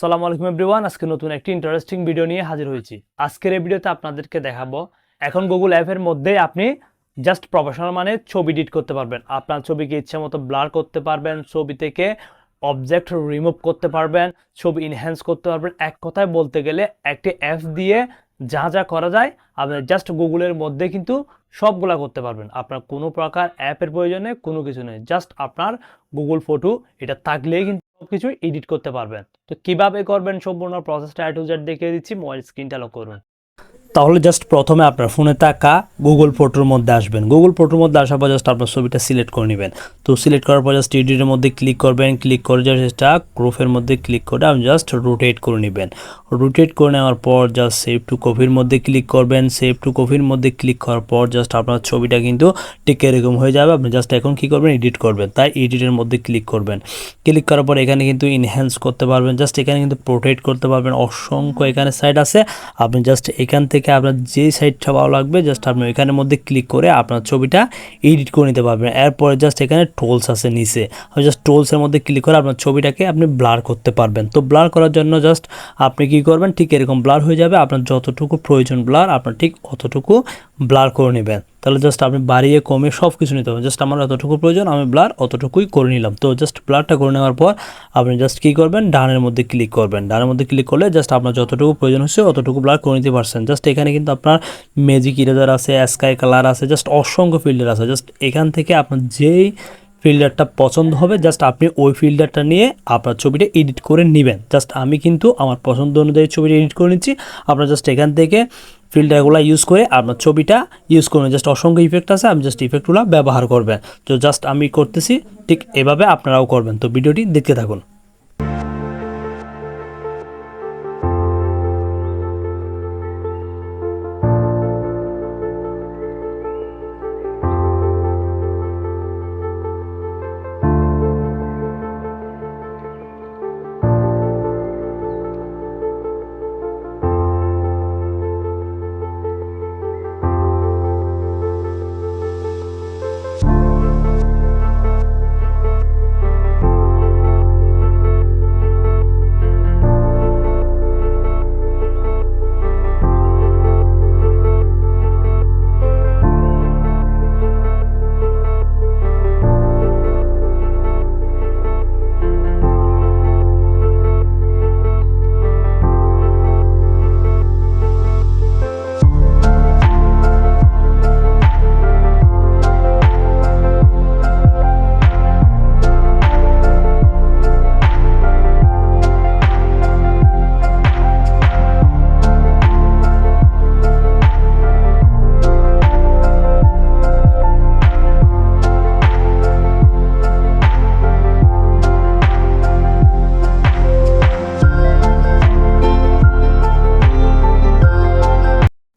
সালাম আলাইকুম এভরিওয়ান আজকে নতুন একটি ইন্টারেস্টিং ভিডিও নিয়ে হাজির হয়েছি। আজকের এই ভিডিওতে আপনাদেরকে দেখাবো, এখন গুগল অ্যাপের মধ্যে আপনি জাস্ট প্রফেশনাল মানে ছবি এডিট করতে পারবেন। আপনার ছবিকে ইচ্ছে মতো ব্লার করতে পারবেন, ছবি থেকে অবজেক্ট রিমুভ করতে পারবেন, ছবি ইনহ্যান্স করতে পারবেন। এক কথায় বলতে গেলে একটি অ্যাপ দিয়ে যা যা করা যায়, আপনি জাস্ট গুগলের মধ্যে কিন্তু সবগুলা করতে পারবেন। আপনার কোনো প্রকার অ্যাপের প্রয়োজনে কোনো কিছু নেই। জাস্ট আপনার গুগল ফটো এটা থাকলেই কিন্তু সব কিছু এডিট করতে পারবেন। তো কীভাবে করবেন সম্পূর্ণ প্রসেসটা টু দেখিয়ে দিচ্ছি মোবাইল স্ক্রিনটা লক করুন। তাহলে জাস্ট প্রথমে আপনার ফোনে থাকা গুগল ফটোর মধ্যে আসবেন। গুগল ফটোর মধ্যে আসার পর জাস্ট আপনার ছবিটা সিলেক্ট করে নেবেন। তো সিলেক্ট করার পর জাস্ট এডিটের মধ্যে ক্লিক করবেন। ক্লিক করে জাস্ট এটা গ্রুপের মধ্যে ক্লিক করে আপনি জাস্ট রোটেট করে নেবেন। রোটেট করে নেওয়ার পর জাস্ট সেভ টু কপির মধ্যে ক্লিক করবেন। সেভ টু কপির মধ্যে ক্লিক করার পর জাস্ট আপনার ছবিটা কিন্তু ঠিক এরকম হয়ে যাবে। আপনি জাস্ট এখন কী করবেন? এডিট করবেন। তাই এডিটের মধ্যে ক্লিক করবেন। ক্লিক করার পর এখানে কিন্তু ইনহ্যান্স করতে পারবেন। জাস্ট এখানে কিন্তু প্রোটেক্ট করতে পারবেন। অসংখ্য এখানে সাইড আছে। আপনি জাস্ট এখান থেকে আপনার যে সাইডটা ভালো লাগবে জাস্ট আপনি ওইখানের মধ্যে ক্লিক করে আপনার ছবিটা এডিট করে নিতে পারবেন। এরপরে জাস্ট এখানে টোলস আছে নিচে। জাস্ট টোলসের মধ্যে ক্লিক করে আপনার ছবিটাকে আপনি ব্লার করতে পারবেন। তো ব্লার করার জন্য জাস্ট আপনি কি করবেন, ঠিক এরকম ব্লার হয়ে যাবে। আপনার যতটুকু প্রয়োজন ব্লার আপনার ঠিক অতটুকু ব্লার করে নেবেন। তাহলে জাস্ট আপনি বাড়িয়ে কমে সব কিছু নিতে হবে। জাস্ট আমার এতটুকু প্রয়োজন, আমি ব্লার অতটুকুই করে নিলাম। তো জাস্ট ব্লারটা করে নেওয়ার পর আপনি জাস্ট কী করবেন? ডানের মধ্যে ক্লিক করবেন। ডানের মধ্যে ক্লিক করলে জাস্ট আপনার যতটুকু প্রয়োজন হচ্ছে অতটুকু ব্লার করে নিতে পারছেন। জাস্ট এখানে কিন্তু আপনার ম্যাজিক ইরেজার আছে স্কাই কালার আছে জাস্ট অসংখ্য ফিল্ডার আছে। জাস্ট এখান থেকে আপনার যেই ফিল্টারটা পছন্দ হবে জাস্ট আপনি ওই ফিল্টারটা নিয়ে আপনার ছবিটা এডিট করে নেবেন। জাস্ট আমি কিন্তু আমার পছন্দ অনুযায়ী ছবিটা এডিট করে নিচ্ছি। আপনার জাস্ট এখান থেকে ফিল্টারগুলো ইউজ করে আপনার ছবিটা ইউজ করুন। জাস্ট অসংখ্য ইফেক্ট আছে, আমি জাস্ট ইফেক্টগুলো ব্যবহার করবেন। তো জাস্ট আমি করতেছি, ঠিক এভাবে আপনারাও করবেন। তো ভিডিওটি দেখতে থাকুন।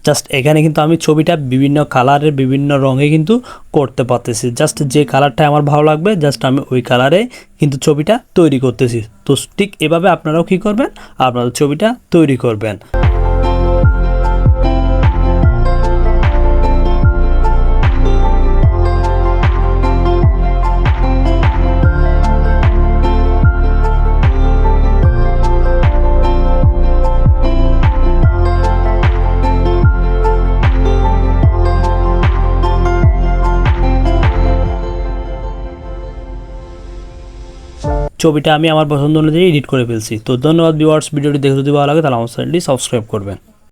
জাস্ট এখানে কিন্তু আমি ছবিটা বিভিন্ন কালারের বিভিন্ন রঙে কিন্তু করতে পারতেছি। জাস্ট যে কালারটা আমার ভালো লাগবে জাস্ট আমি ওই কালারে কিন্তু ছবিটা তৈরি করতেছি। তো ঠিক এভাবে আপনারাও কী করবেন? আপনারা ছবিটা তৈরি করবেন। ছবিটা আমি আমার পছন্দ অনুযায়ী এডিট করে ফেলছি। তো ধন্যবাদ ভিউয়ার্স ভিডিওটি দেখে যদি ভালো লাগে তাহলে আমার চ্যানেলটি সাবস্ক্রাইব করবেন।